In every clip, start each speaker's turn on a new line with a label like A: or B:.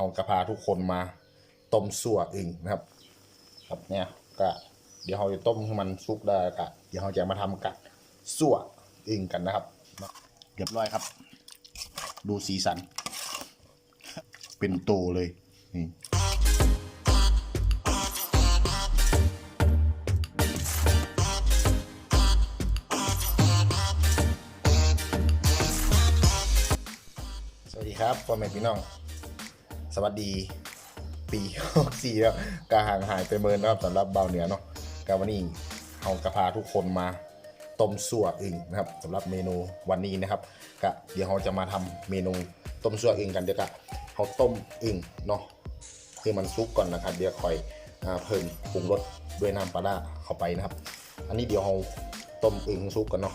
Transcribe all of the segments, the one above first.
A: เฮากระพาทุกคนมาต้มสั่วอึ่งนะครับ ครับเนี่ยก็เดี๋ยวเราจะต้มให้มันสุกได้ก็เดี๋ยวเราจะมาทำกัดสั่วอึ่งกันนะครับเรียบร้อยครับ ดูสีสัน เป็นโตเลยนี่สวัสดีครับพ่อแม่พี่น้อง สวัสดี ปีหกสี่แล้วก็ห่างหายไปเมินนะครับสำหรับเบาเหนือเนาะก็วันนี้เรากระพาทุกคนมาต้มสั่วอึ่งนะครับสำหรับเมนูวันนี้นะครับก็เดี๋ยวเราจะมาทำเมนูต้มสั่วอึ่งกันเดี๋ยวก็เราต้มอึ่งเนาะคือมันซุกก่อนนะครับ เดี๋ยวค่อยเพิ่มปรุงรสด้วยน้ำปลาร้าเข้าไปนะครับ อันนี้เดี๋ยวเราต้มอึ่งซุกกันเนาะ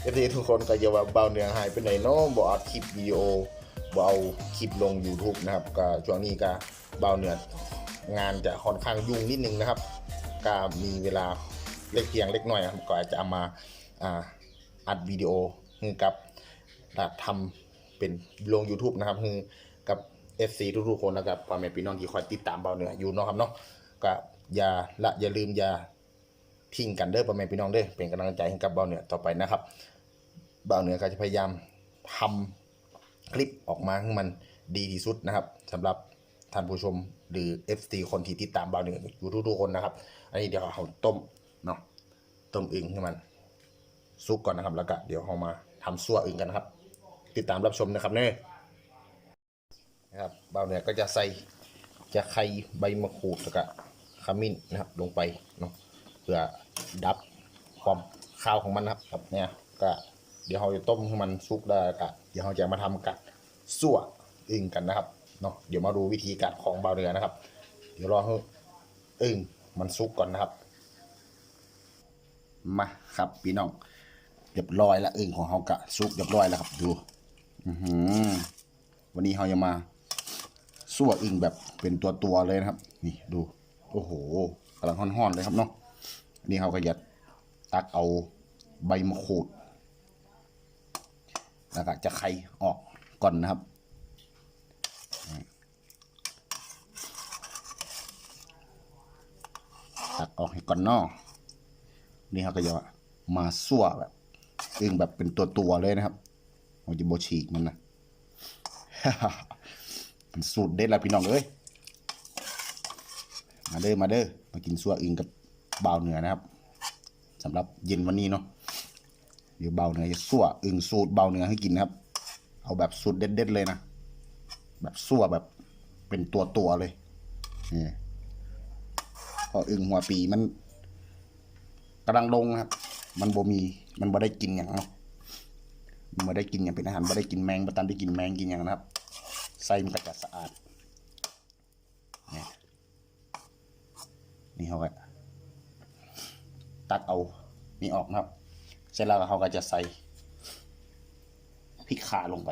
A: เอฟซีทุกคนก็อย่าว่าเบาเนื้อหายไปไหนเนาะบ่อัดคลิปวิดีโอ เอาคลิปลง YouTube นะครับก็ช่วงนี้ก็เบาเหนืองานจะค่อนข้างยุ่งนิดนึงนะครับ ก็มีเวลาเล็กเพียงเล็กน้อยครับก็อาจจะามาอ่าอัดวิดีโอให้กับทำเป็นลง YouTube นะครับให้กับ FC ทุกๆคนนะครับพ่อแม่พี่น้องที่คอยติดตามเบาเหนืออยู่เนาะครับเนาะก็อย่าละอย่าลืมอย่าทิ้งกันเด้อพ่อแม่พี่น้องเด้อเป็นกำลังใจให้กับเบาเหนือต่อไปนะครับเบาเหนือก็จะพยายามทำ คลิปออกมาให้มันดีที่สุดนะครับสำหรับท่านผู้ชมหรือ FC คนที่ติดตามบ่าวเหนืออยู่ทุกๆคนนะครับ อันนี้เดี๋ยวเราต้มเนาะต้มอึ่งให้มันสุกก่อนนะครับ แล้วก็เดี๋ยวเรามาทำซั่วอึ่งกันนะครับ ติดตามรับชมนะครับเน่นะครับบ่าวเหนือก็จะใส่จะไข่ใบมะกรูดแล้วก็ขมิ้นนะครับ ลงไปเนาะเพื่อดับความข้าวของมันนะครับครับเนี่ยก็เดี๋ยวเราจะต้มให้มันสุกได้กะเดี๋ยวเราจะมาทำกัด สั่วอึ่งกันนะครับเนาะเดี๋ยวมาดูวิธีการของเบาเรือนะครับ เดี๋ยวรอให้อึ่งมันสุกก่อนนะครับ มาครับพี่น้องเรียบร้อยแล้วอึ่งของเรากะสุกเรียบร้อยแล้วครับดูอือหือวันนี้เราจะมาสั่วอึ่งแบบเป็นตัวตัวเลยนะครับ นี่ดูโอ้โหกำลังห่อนๆเลยครับเนาะอันนี่เราก็ยัดตักเอาใบมะกรูดแล้วก็จะไข่ออก ก่อนนะครับ ตักออกให้ก่อนนอกนี่เขาก็จะมาสั่วแบบอึ่งแบบเป็นตัวตัวๆเลยนะครับมันจะโบฉีกมันนะมันสูตรเด็ดละพี่น้องเอ้ยมาเด้อมาเด้อมากินสั่วอึ่งกับเบาเหนือนะครับสำหรับเย็นวันนี้เนาะเดี๋ยวเบาเนื้อจะสั่วอึ่งสูตรเบาเนื้อให้กินนะครับ เอาแบบสูตรเด็ดๆเลยนะ แบบสั่วแบบเป็นตัวตัวๆเลยนี่พออึ่งหัวปีมันกำลังลงนะครับ มันบ่มี มันบ่ได้กินอย่างเนาะมันบ่ได้กินอย่างเป็นอาหารบ่ได้กินแมงบ่ตันได้กินแมงกินอย่างนะครับ ไส้มันก็จะสะอาด นี่นี่เขาก็ตักเอา นี่ออกนะครับ เสร็จแล้วเขาก็จะใส่ พริกขาลงไป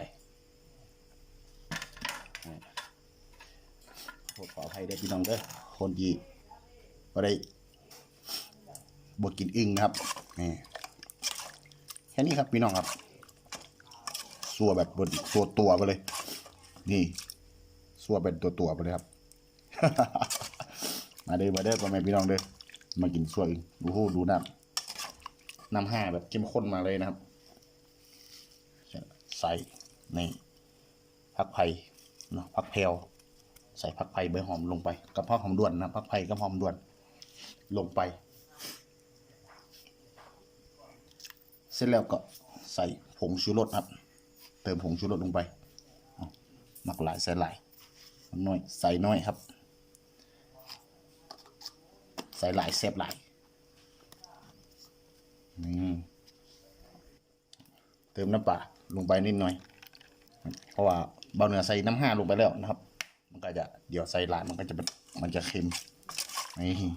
A: โทษขออภัยเด้พี่น้องเด้อคนที่บ่ได้บดกินอึ่งนะครับนี่แค่นี้ครับพี่น้องครับสัวแบบบดตัวตัวไปเลย นี่สัวเป็นตัวตัวไปเลยครับ มาเด้อมาเด้อพ่อแม่พี่น้องเด้อมากินสัวอึ่งดูหูดูน้ำน้ำห้าแบบเข้มข้นมาเลยนะครับ ใส่ในผักไผ่นะผักแพรวใส่ผักไผ่ใบหอมลงไปกระเพาะหอมด่วนนะผักไผ่กระหอมด่วน ลงไป เสร็จแล้วก็ใส่ผงชูรสครับ เติมผงชูรสลงไปหมักหลายใส่หลายน้อยใส่น้อยครับ ใส่หลายแซ่บหลายนี่เติมน้ำปลา ลงไปนิดหน่อย เพราะว่าเบาเนื้อใส่น้ำห้าลงไปแล้วนะครับ มันก็จะเดี๋ยวใส่ลายมันก็จะเป็นมันจะเค็มนี่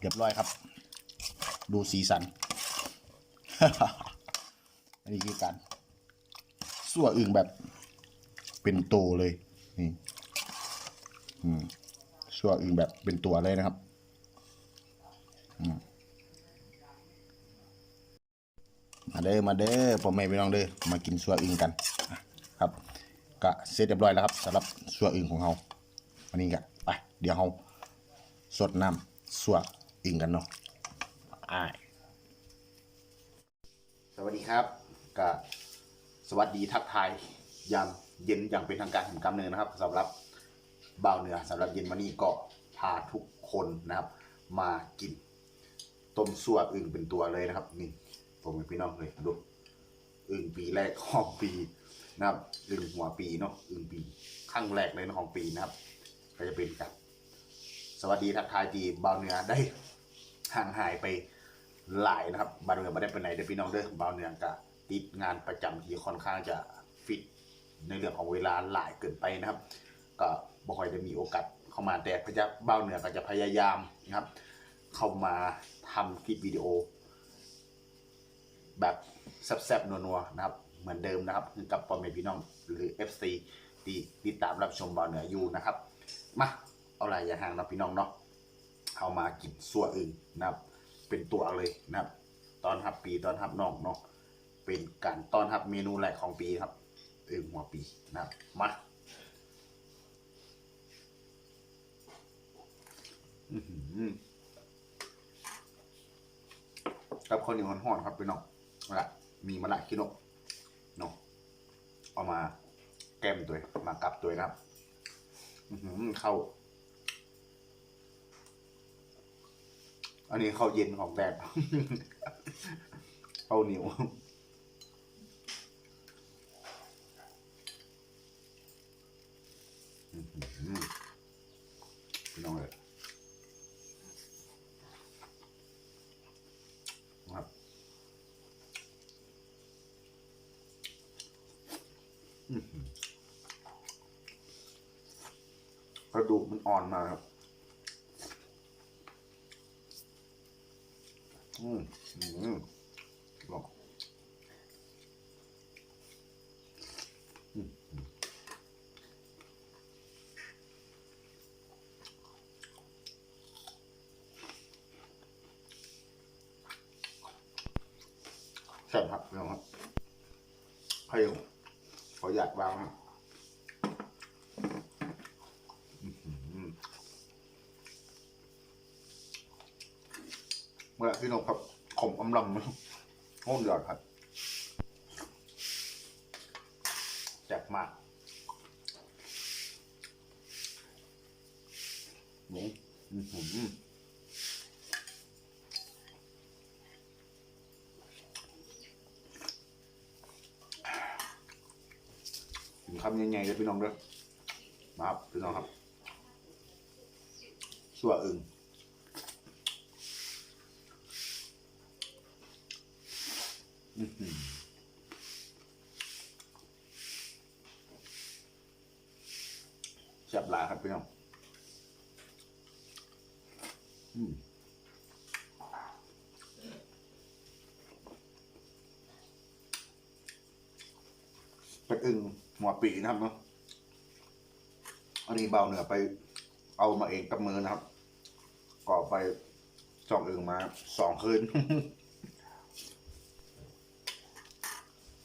A: เรียบร้อยครับ ดูสีสัน อันนี้คือการสั่วอึ่งแบบเป็นโตเลยนี่สั่วอึ่งแบบเป็นตัวเลยนะครับมา เด้อมาเด้อพ่อแม่พี่น้องเด้อมากินซัวอึงกันครับก็เสร็จเรียบร้อยแล้วครับสำหรับสัวอึ่งของเราวันนี้ก็ไปเดี๋ยวเราสดน้ำสัวอึ่งกันเนาะอ้าสวัสดีครับก็สวัสดีทักทายยามเย็นอย่างเป็นทางการถึงกำเนิดนะครับสำหรับบ่าวเหนือสำหรับเย็นวันนี้ก็พาทุกคนนะครับ มากินต้มสัวอึ่งเป็นตัวเลยนะครับนี่ ผมเป็นพี่น้องเลยดูอึ่งปีแรกของปีนะครับอึ่งหัวปีเนาะอึ่งปีครั้งแรกเลยนของปีนะครับ ก็จะเป็นกับ สวัสดีทักทายดีบาวเหนือได้ห่างหายไปหลายนะครับบาวเหนือไม่ได้ไปไหนเด้อพี่น้องเด้อบาวเหนือก็ติดงานประจำที่ค่อนข้างจะฟิตในเรื่องของเวลาหลายเกินไปนะครับ ก็บ่ค่อยได้มีโอกาสเข้ามาแต่พระเจ้าวเหนือก็จะพยายามนะครับ เข้ามาทำคลิปวิดีโอ แบบแซ่บๆนัวๆนะครับ เหมือนเดิมนะครับคือกับปอมเมพี่น้องหรือ FC ที่ติดตามรับชมบอลเหนืออยู่นะครับมาเอาอะไรอย่าห่างนะพี่น้องเนาะเอามากินส่วนอื่นนะครับ เป็นตัวเลยนะครับ ตอนรับปีตอนรับน้องเนาะเป็นการตอนรับเมนูแรกของปีครับอึ่งหัวปีนะครับมาอื้อหือกับข้าวเหนียวห่อนๆครับพี่น้อง เอาละมีมะละกิโนะเนาะเอามาแก้มตัวมากับตัวนะครับอือหือเข้า อันนี้เข้าเย็นของแดดเข้าเหนียวอื้อหือพี่น้องเลยครับ กระดูกมัน อนมาครับ อืมอืมบอกใช่ครับพี่น้องครับให้ขออยากวางครับ เมื่อพี่นกครับขมอำลำห้องเดือดครับแซ่บมากหมูอื้อหือกินคำใหญ่ๆเลยพี่น้องเด้อมาครับพี่น้องครับสัวอึ่ง แซ่บหลายครับพี่น้องอืมเป็นอึ่งหัวปีนะครับเนาะ อันนี้เบาเหนือไปเอามาเองกับมือนะครับ ก่อไปสองอึ่งมาสองคืน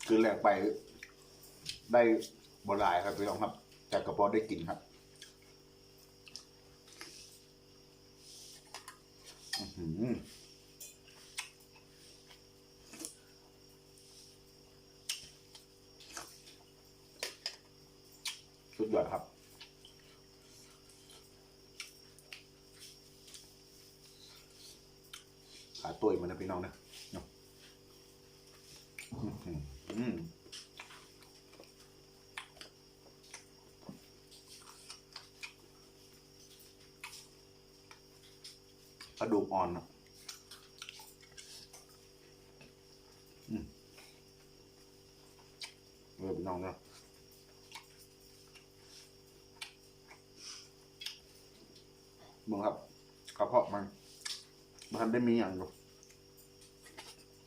A: คืนแรกไปได้บหลายครับพี่น้องครับแต่กระเพาะได้กินครับอื้อหือสุดยอดครับขาตัวมันนะพี่น้องนะเนาะอื้อหืออืม กระดูกอ่อนอืมเออพี่น้องนะมึงครับกระเพาะมันมันได้มีอย่างอยู่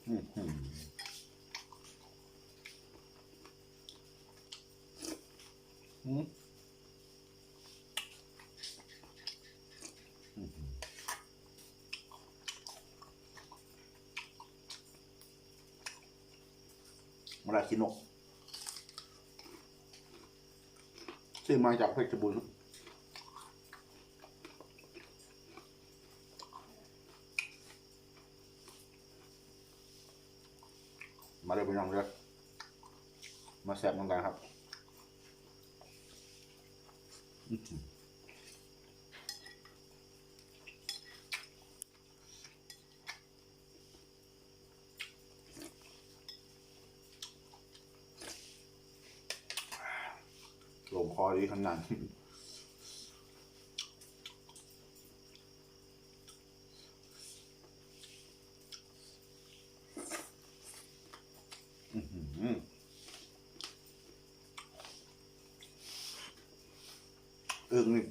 A: อืมอืมอืม มาลาคิโนะ
B: ซื้อมาจากเพชรบุรีมาเลยพี่น้องเลยมาแซ่บกันครับ เอืองคอดีขนาดอื้อหือเอิงนี่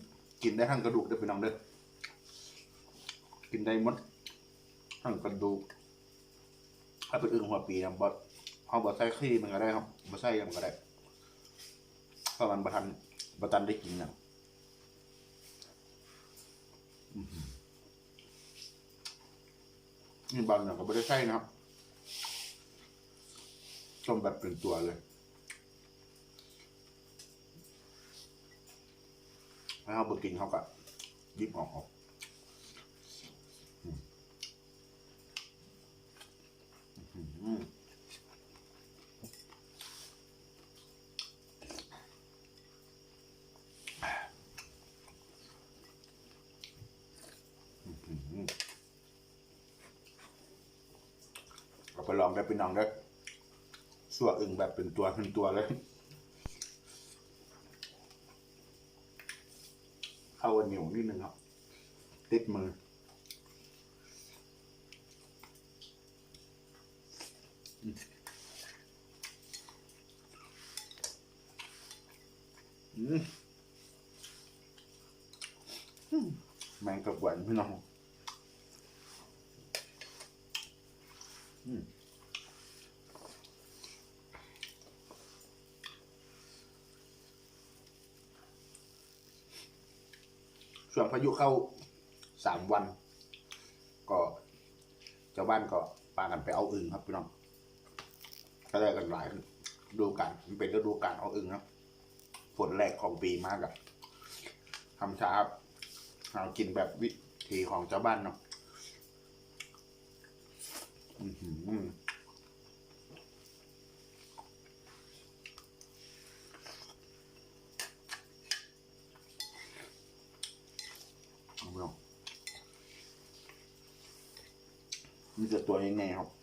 B: กินได้ทั้งกระดูกได้อพี่น้องเด้อกินได้หมดทั้งกระดูก ถ้าเป็นอึ่งหัวปีนะบดเอาบดใส่ขี้มันก็ได้ครับบดใส่มันก็ได้เพราะมันบะทัน บตันได้กินนะอื้อหือนี่บางอย่างก็ไม่ได้ใช่นะครับต้มแบบเป็นตัวเลยแล้วเขาไปกินเขากับยิบออกออกอืมอื้อหืออื้อหือเอา ไปลองได้เป็นน้องได้สัวอึ่งแบบเป็นตัวเป็นตัวเลย เข้าเหนียวนิดนึงครับ ติดมือ อืมแมงกระหวนพี่น้อง ส่วนพายุเข้าสามวัน ก็เจ้าบ้านก็พากันไปเอาอึ่งครับพี่น้องก็ได้กันหลายดูกาลมันเป็นฤดูกาลเอาอึ่งครับผลแรกของปีมากอะทำช้าครับเรากินแบบวิธีของเจ้าบ้านเนาะอื้อหือเอาพี่น้อง จะต่ตัวยังไงครับแซ่บครับ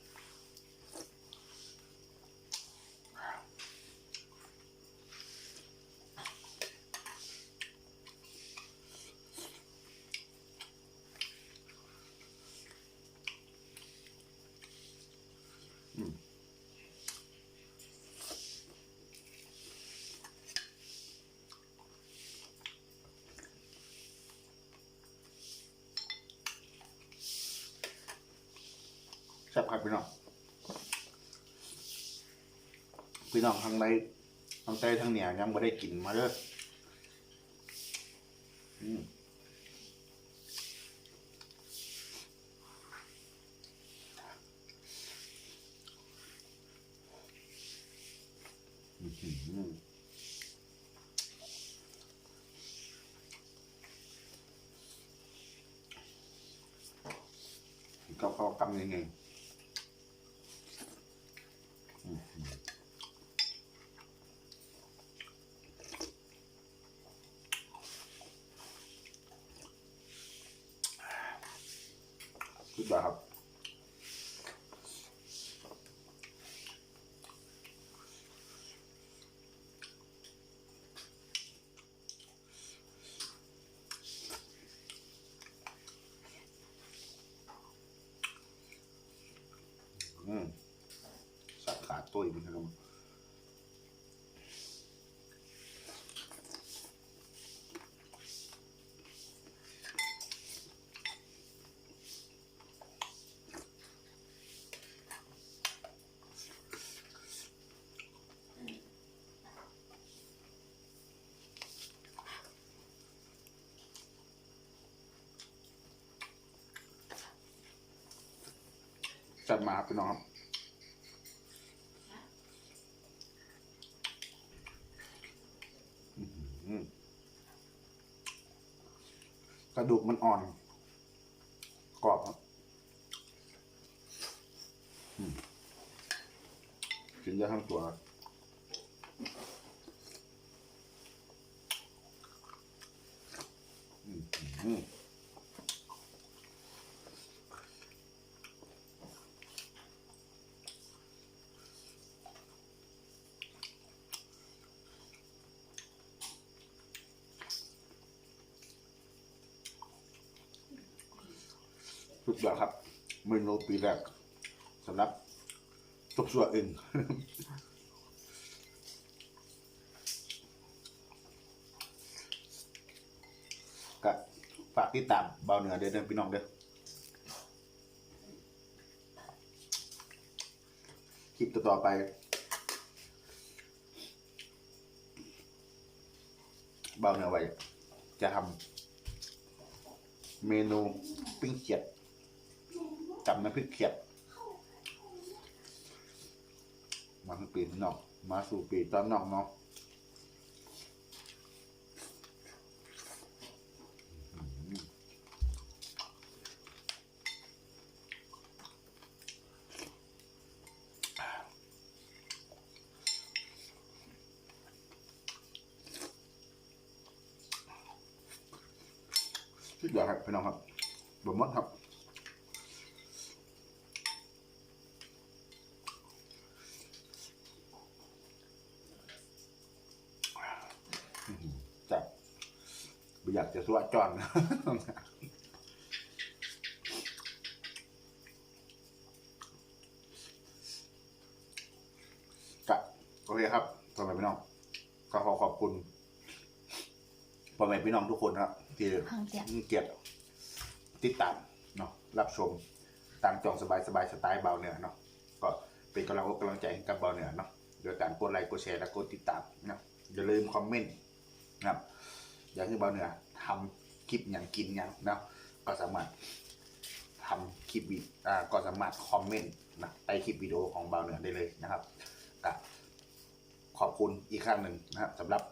B: พี่น้องพี่น้องทางในทางใต้ทางเหนือยังไม่ได้กินมาเด้ออืมอื้อหือก็พอกำยังไง อืมสับขาตัวอีกนะครับัดมาพี่น้องครับกระดูกมันอ่อน กรอบครับกินได้ทั้งตัว ดยอดครับ เมนูปีแรกสำหรับซุปซัวอึ่งก็ฝากติดตามเบาเหนือเด้อเด้อพี่น้องเด้อคลิปต่อไป เบาเหนือไว้จะทำเมนูปิ้งเขียด จำน้ำพริกเขียดมาทั้งปีน้องมาสู่ปีตอนน้องเนาะ สุดยอดครับพี่น้องครับบะมดครับอื้อหือจับไม่อยาก จะสวะจอนกะโอเคครับพ่อแม่พี่น้องก็ขอขอบคุณพ่อแม่พี่น้องทุกคนนะครับที่
C: พังเสียง
B: เกียรติติดตามเนาะรับชมตามจองสบายสบายสไตล์เบาเหนือเนาะก็เป็นกำลังอกกำลังใจให้กับเบาเหนือเนาะโดยการกดไลค์กดแชร์และกดติดตามนะอย่าลืมคอมเมนต์นะครับอยากให้เบาเหนือ ทำคลิปอย่างกินอย่างเนาะก็สามารถทำคลิปวิอ่าก็สามารถคอมเมนต์นะใต้คลิปวิดีโอของเบาเหนือได้เลยนะครับก็ขอบคุณอีกครั้งหนึ่งนะครับสำหรับ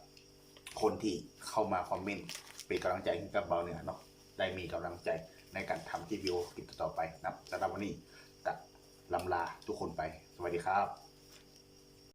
B: คนที่เข้ามาคอมเมนต์เป็นกำลังใจให้กับเบาเหนือเนาะได้มีกำลังใจในการทำที่วิดีโอคลิปต่อไปนะครับสำหรับวันนี้กับลำลาทุกคนไป สวัสดีครับ